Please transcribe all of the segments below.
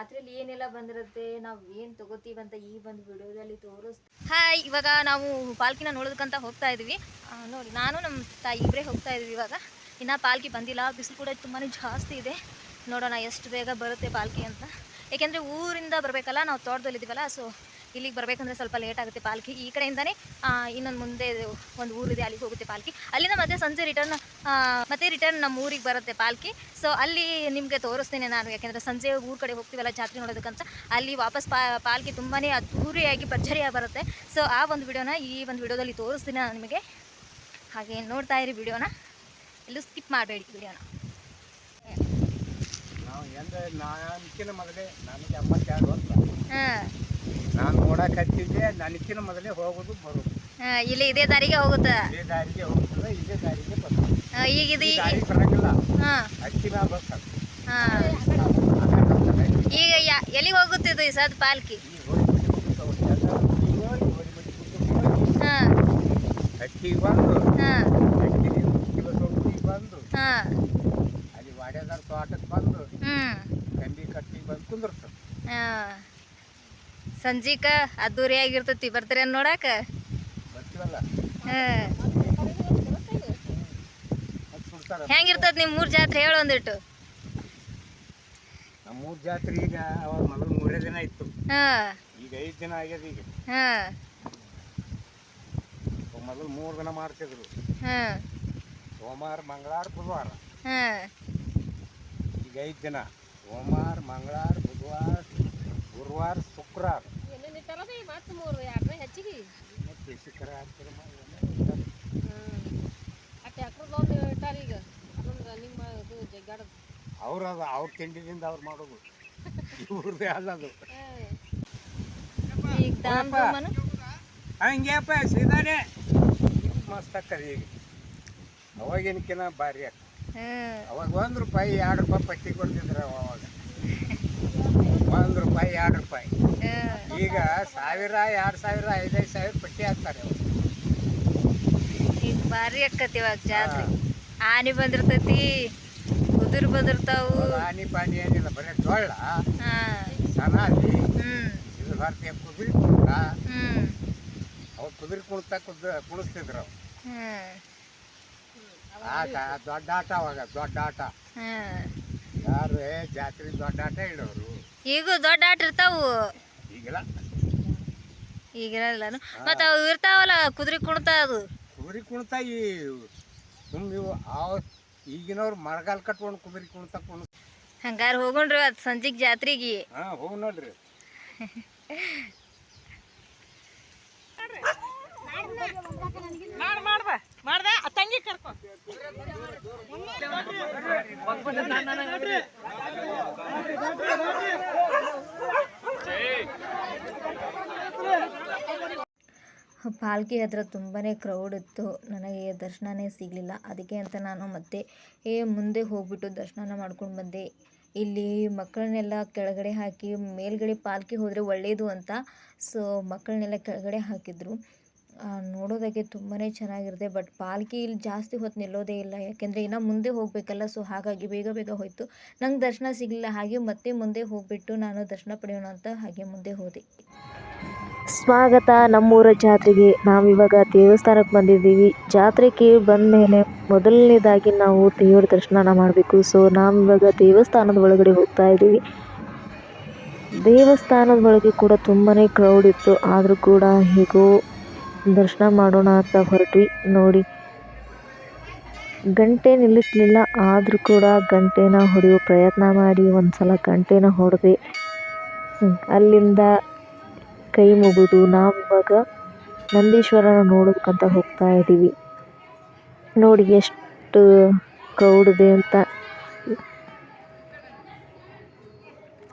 ಜಾತ್ರೆಲಿ ಏನೆಲ್ಲ ಬಂದಿರುತ್ತೆ, ನಾವು ಏನು ಅಂತ ಈ ಒಂದು ವಿಡಿಯೋದಲ್ಲಿ ತೋರಿಸ್ತೀವಿ ಹಾಯ್ ಇವಾಗ ನಾವು ಪಾಲ್ಕಿನ ನೋಡೋದಕ್ಕಂತ ಹೋಗ್ತಾ ಇದೀವಿ. ನೋಡಿ, ನಾನು ನಮ್ಮ ತಾಯಿ ಇಬ್ಬರೇ ಹೋಗ್ತಾ ಇದೀವಿ ಇವಾಗ. ಇನ್ನ ಪಾಲ್ಕಿ ಬಂದಿಲ್ಲ, ಬಿಸಿಲು ಕೂಡ ತುಂಬಾ ಜಾಸ್ತಿ ಇದೆ. ನೋಡೋಣ ಎಷ್ಟು ಬೇಗ ಬರುತ್ತೆ ಪಾಲ್ಕಿ ಅಂತ. ಏಕೆಂದರೆ ಊರಿಂದ ಬರಬೇಕಲ್ಲ, ನಾವು ತೋಟದಲ್ಲಿದ್ದೀವಲ್ಲ ಸೊ ಇಲ್ಲಿಗೆ ಬರಬೇಕಂದ್ರೆ ಸ್ವಲ್ಪ ಲೇಟ್ ಆಗುತ್ತೆ ಪಾಲ್ಕಿ. ಈ ಕಡೆಯಿಂದನೇ ಇನ್ನೊಂದು ಮುಂದೆ ಒಂದು ಊರಿದೆ ಅಲ್ಲಿಗೆ ಹೋಗುತ್ತೆ ಪಾಲ್ಕಿ. ಅಲ್ಲಿಂದ ಮತ್ತೆ ಸಂಜೆ ರಿಟರ್ನ್ ಮತ್ತೆ ರಿಟರ್ನ್ ನಮ್ಮ ಊರಿಗೆ ಬರುತ್ತೆ ಪಾಲ್ಕಿ. ಸೊ ಅಲ್ಲಿ ನಿಮಗೆ ತೋರಿಸ್ತೇನೆ ನಾನು ಯಾಕೆಂದರೆ ಸಂಜೆ ಊರ ಕಡೆ ಹೋಗ್ತೀವಲ್ಲ ಜಾತ್ರೆ ನೋಡೋದಕ್ಕಂತ ಅಲ್ಲಿ ವಾಪಸ್ ಪಾ ಪಾಲ್ಕಿ ತುಂಬಾ ಅದ್ಧೂರಿಯಾಗಿ ಭರ್ಜರಿಯಾಗಿ ಬರುತ್ತೆ. ಸೊ ಆ ಒಂದು ವಿಡಿಯೋನ ಈ ಒಂದು ವಿಡಿಯೋದಲ್ಲಿ ತೋರಿಸ್ತೀನಿ ನಾನು ನಿಮಗೆ. ಹಾಗೆ ನೋಡ್ತಾ ಇರಿ ವಿಡಿಯೋನ. ಎಲ್ಲೂ ಸ್ಕಿಪ್ ಮಾಡಬೇಡಿ ವಿಡಿಯೋನ. ನಾವು ಎಂದ ನಾನಕ್ಕಿನ ಮೊದಲೇ ನನಗೆ ಅಮ್ಮ ಕ್ಯಾಡ್ ಹಾಂ. ನಾನು ನೋಡಕ್ಕೆ ಹಚ್ಚಿದ್ದೆ ನನಕಿನ ಮೊದಲೇ ಹೋಗೋದು ಬರೋದು. ಇಲ್ಲಿ ಇದೇ ದಾರಿಗೆ ಹೋಗುತ್ತೆ? ಇದೇ ದಾರಿಗೆ ಹೋಗ್ತದೆ ಇದೇ ದಾರಿಗೆ ಬರ್ತದೆ. ಆ, ಈಗ ಇದು ಈ ದಾರಿ ಬರಂಗಿಲ್ಲ. ಹಾಂ. ಹಾಂ. ಈಗ ಯಾ ಎಲ್ಲಿಗೆ ಹೋಗುತ್ತೆ ಇದು ಈ ಸದ್ ಪಾಲ್ಕಿ? ಹಾ. ಹೋಗಿ ಹಾಂ ಬಂದು ಹಾಂ. ಹೋಗಿ ಬಂದು ಹಾಂ. ಅಲ್ಲಿ ವಾಡೆದಾರ ತೋಟಕ್ಕೆ ಬಂದು ಹ್ಞೂ ಕಂಡಿ ಕಟ್ಟಿಗೆ ಬಂದು ಕುಂದಿರ್ತದೆ ಹಾಂ. ಸಂಜೀಕ ಅದ್ದೂರಿಯಾಗಿರ್ತೈತಿ ಬರ್ತೀರೇನು ನೋಡಾಕ? ಹೆಂಗಿರ್ತದ ನಿಮ್ಮ ಮೂರು ಜಾತ್ರೆ ಹೇಳು ಒಂದಿಟ್ಟು. ಮೂರು ಜಾತ್ರೆ ಈಗ ಅವಾಗ ಮೊದಲು ಮೂರೇ ದಿನ ಇತ್ತು. ಈಗ ಐದು ದಿನ ಆಗ್ಯದ ಈಗ. ಮೊದಲು ಮೂರು ದಿನ ಮಾಡ್ತಿದ್ರು. ಸೋಮವಾರ ಮಂಗಳವಾರ ಬುಧವಾರ. ಈಗ ಐದು ದಿನ. ಸೋಮವಾರ ಮಂಗಳವಾರ ಬುಧವಾರ ಗುರುವಾರ ಶುಕ್ರವಾರ. ಮತ್ತೆ ಶಿಖರ ಜಗ್ಗಾಡೋದು. ಅವ್ರು ಅದು ಅವ್ರ ತಿಂಡಿದಿಂದ ಅವ್ರು ಮಾಡೋದು. ಇವ್ರದ್ದು ಅಲ್ಲದು. ಈಗ ಹಂಗ್ಯಪ್ಪ ಸೀದಾನೆ ಮಸ್ತ್ ಅಕ್ಕದ ಈಗ. ಅವಾಗಿನಕಿನ ಭಾರಿ ಅಕ್ಕ ಹಾಂ ಅವಾಗ ಒಂದು ರೂಪಾಯಿ ಎರಡು ರೂಪಾಯಿ ಪಟ್ಟಿ ಕೊಡ್ತಿದ್ರು ಅವಾಗ. ಒಂದು ರೂಪಾಯಿ ಎರಡು ರೂಪಾಯಿ. ಈಗ ಸಾವಿರ ಎರಡು ಸಾವಿರ ಐದೈದು ಸಾವಿರ ಪಟ್ಟಿ ಹಾಕ್ತಾರೆ. ಈಗ ಭಾರಿ ಅಕ್ಕತಿ ಇವಾಗ ಜಾತ್ರೆ. ಆನೆ ಬಂದಿರ್ತೈತಿ ಕುದುರ್ ಬಂದಿರ್ತಾವು. ಆನಿ ಪಾನಿ ಏನಿಲ್ಲ ಬರೀ ಜೋಳ ಹಾಂ. ಸನಾದಿ ಇದು ಭಾರತೀಯ ಕುದುರೆ ಕುಣಿತ ಅವ್ರು ಕುದುರೆ ಕುಣಿತ ಕುದ ಕುಣಿಸ್ತಿದ್ರು ಆಟ ದೊಡ್ಡ ಆಟ ಅವಾಗ ದೊಡ್ಡ ಆಟ. ಯಾರು ಜಾತ್ರೆ ದೊಡ್ಡ ಆಟ ಇಡೋರು ಈಗೂ ದೊಡ್ಡ ಆಟ ಇರ್ತಾವು. ಈಗಿರಲ್ಲ ಮತ್ತೆ ಅವು ಇರ್ತಾವಲ್ಲ ಕುದುರೆ ಕುಣಿತ ಅದು. ಕುದುರೆ ಕುಣಿತ ಈ ಈಗಿನವ್ರು ಮರಗಾಲ್ ಕಟ್ಕೊಂಡು ಕುದುರೆ ಕುಣಿತ ಕುಣ ಹಂಗಾರ ಹೋಗೋಣ್ರಿ ಅದು ಸಂಜೆಗೆ ಜಾತ್ರೆಗೆ. ಹಾಂ ಹೋಗಿ ನೋಡ್ರಿ. ಪಾಲ್ಕಿ ಹತ್ರ ತುಂಬಾ ಕ್ರೌಡ್ ಇತ್ತು. ನನಗೆ ದರ್ಶನವೇ ಸಿಗಲಿಲ್ಲ. ಅದಕ್ಕೆ ಅಂತ ನಾನು ಮತ್ತೆ, ಏ, ಮುಂದೆ ಹೋಗ್ಬಿಟ್ಟು ದರ್ಶನ ಮಾಡ್ಕೊಂಡು ಬಂದೆ. ಇಲ್ಲಿ ಮಕ್ಕಳನ್ನೆಲ್ಲ ಕೆಳಗಡೆ ಹಾಕಿ, ಮೇಲ್ಗಡೆ ಪಾಲ್ಕಿ ಹೋದರೆ ಒಳ್ಳೆಯದು ಅಂತ ಸೊ, ಮಕ್ಕಳನ್ನೆಲ್ಲ ಕೆಳಗಡೆ ಹಾಕಿದ್ರು. ನೋಡೋದಕ್ಕೆ ತುಂಬಾ ಚೆನ್ನಾಗಿರುತ್ತೆ. ಬಟ್ ಪಾಲ್ಕಿ ಇಲ್ಲಿ ಜಾಸ್ತಿ ಹೊತ್ತು ನಿಲ್ಲೋದೇ ಇಲ್ಲ. ಯಾಕೆಂದರೆ ಇನ್ನೂ ಮುಂದೆ ಹೋಗಬೇಕಲ್ಲ ಸೊ ಹಾಗಾಗಿ ಬೇಗ ಬೇಗ ಹೋಯಿತು. ನಂಗೆ ದರ್ಶನ ಸಿಗಲಿಲ್ಲ. ಹಾಗೆ ಮತ್ತೆ ಮುಂದೆ ಹೋಗಿಬಿಟ್ಟು ನಾನು ದರ್ಶನ ಪಡೆಯೋಣ ಅಂತ ಹಾಗೆ ಮುಂದೆ ಹೋದೆ. ಸ್ವಾಗತ ನಮ್ಮೂರ ಜಾತ್ರೆಗೆ. ನಾವಿವಾಗ ದೇವಸ್ಥಾನಕ್ಕೆ ಬಂದಿದ್ದೀವಿ. ಜಾತ್ರೆಗೆ ಬಂದ ಮೇಲೆ ಮೊದಲನೇದಾಗಿ ನಾವು ದೇವರ ದರ್ಶನ ಮಾಡಬೇಕು. ಸೊ ನಾವಿವಾಗ ದೇವಸ್ಥಾನದ ಒಳಗಡೆ ಹೋಗ್ತಾ ಇದ್ದೀವಿ. ದೇವಸ್ಥಾನದ ಒಳಗೆ ಕೂಡ ತುಂಬಾ ಕ್ರೌಡ್ ಇತ್ತು. ಆದರೂ ಕೂಡ ಹೇಗೋ ದರ್ಶನ ಮಾಡೋಣ ಅಂತ ಹೊರಟ್ವಿ. ನೋಡಿ, ಗಂಟೆ ನಿಲ್ಲಿಸಲಿಲ್ಲ. ಆದರೂ ಕೂಡ ಗಂಟೆನ ಹೊಡೆಯೋ ಪ್ರಯತ್ನ ಮಾಡಿ. ಒಂದು ಸಲ ಗಂಟೆನ ಹೊಡೆದೆ. ಅಲ್ಲಿಂದ ಕೈ ಮುಗಿದು ನಾವು ಇವಾಗ ನಂದೀಶ್ವರನ ನೋಡೋದಕ್ಕಂತ ಹೋಗ್ತಾ ಇದ್ದೀವಿ ನೋಡಿ ಎಷ್ಟು ಕ್ರೌಡಿದೆ ಅಂತ.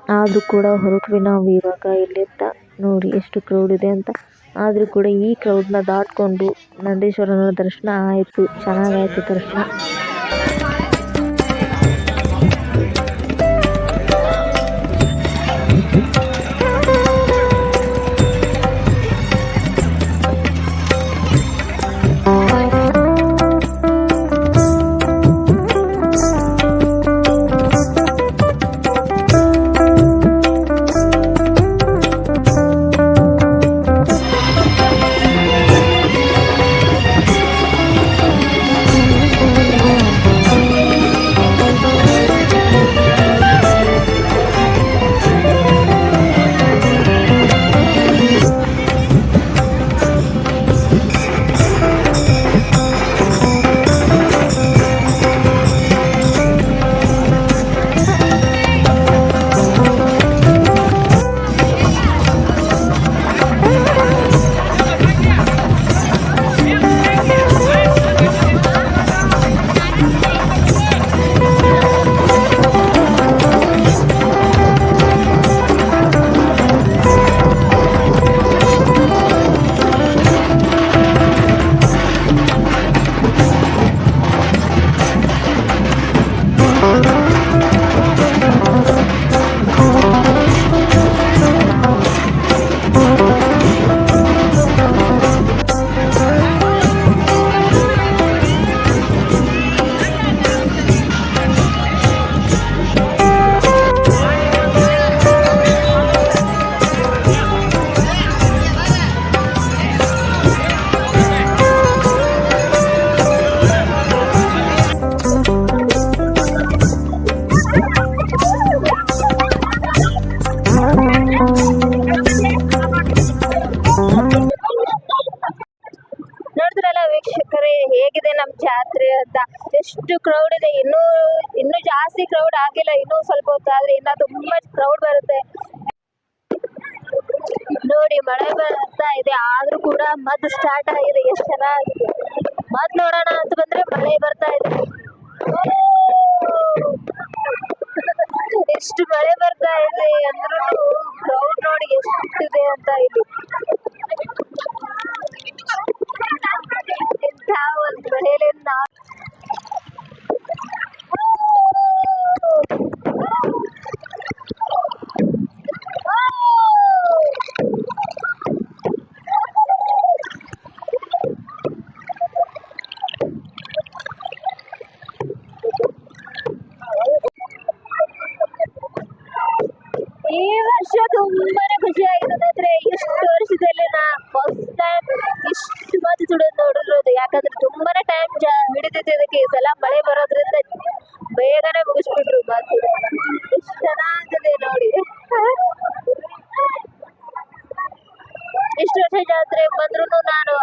ಆದರೂ ಕೂಡ ಹೊರಟ್ವಿ ನಾವು ಇವಾಗ ಇಲ್ಲಿಂದ ನೋಡಿ ಎಷ್ಟು ಕ್ರೌಡ್ ಇದೆ ಅಂತ. ಆದರೂ ಕೂಡ ಈ ಕ್ರೌಡ್ನ ದಾಟ್ಕೊಂಡು ನಂದೀಶ್ವರನ ದರ್ಶನ ಆಯಿತು. ಚೆನ್ನಾಗಾಯಿತು ದರ್ಶನ. ಎಷ್ಟು ಕ್ರೌಡ್ ಇದೆ. ಇನ್ನೂ ಇನ್ನೂ ಜಾಸ್ತಿ ಕ್ರೌಡ್ ಆಗಿಲ್ಲ. ಇನ್ನೂ ಸ್ವಲ್ಪ ಹೊತ್ತು ಆದ್ರೆ ಇನ್ನ ತುಂಬಾ ಕ್ರೌಡ್ ಬರುತ್ತೆ. ನೋಡಿ, ಮಳೆ ಬರ್ತಾ ಇದೆ. ಆದ್ರೂ ಕೂಡ ಮದ್ ಸ್ಟಾರ್ಟ್ ಆಗಿದೆ. ಎಷ್ಟು ಚೆನ್ನಾಗಿದೆ. ಮದ್ ನೋಡೋಣ ಅಂತ ಬಂದ್ರೆ ಮಳೆ ಬರ್ತಾ ಇದೆ. ಎಷ್ಟು ಮಳೆ ಬರ್ತಾ ಇದೆ ಅಂದ್ರೂ ಕ್ರೌಡ್ ನೋಡಿ ಎಷ್ಟಿದೆ ಅಂತ ಇಲ್ಲಿ ಇಂಥ ಒಂದು ಮಳೆಯಲ್ಲಿ ನಾವು ಈ ವರ್ಷ ತುಂಬಾನೇ ಖುಷಿ ಆಯ್ತು ಅಂದ್ರೆ ಇಷ್ಟು ವರ್ಷದಲ್ಲಿ ನಾ ಫಸ್ಟ್ ಟೈಮ್ ಇಷ್ಟು ಮಾತು ಸುಡೋದು ನೋಡಿರೋದು. ಯಾಕಂದ್ರೆ ತುಂಬಾನೇ ಟೈಮ್ ಹಿಡಿದಿತ್ತು ಇದಕ್ಕೆ. ಈ ಸಲ ಮಳೆ ಬರೋದ್ರಿಂದ ಬೇಗನೆ ಮುಗಿಸ್ಬಿಟ್ರು ಮಾತು ಎಷ್ಟು ಚೆನ್ನಾಗಿದೆ ನೋಡಿ. ಇಷ್ಟು ವರ್ಷ ಜಾತ್ರೆ ಬಂದ್ರು ನಾನು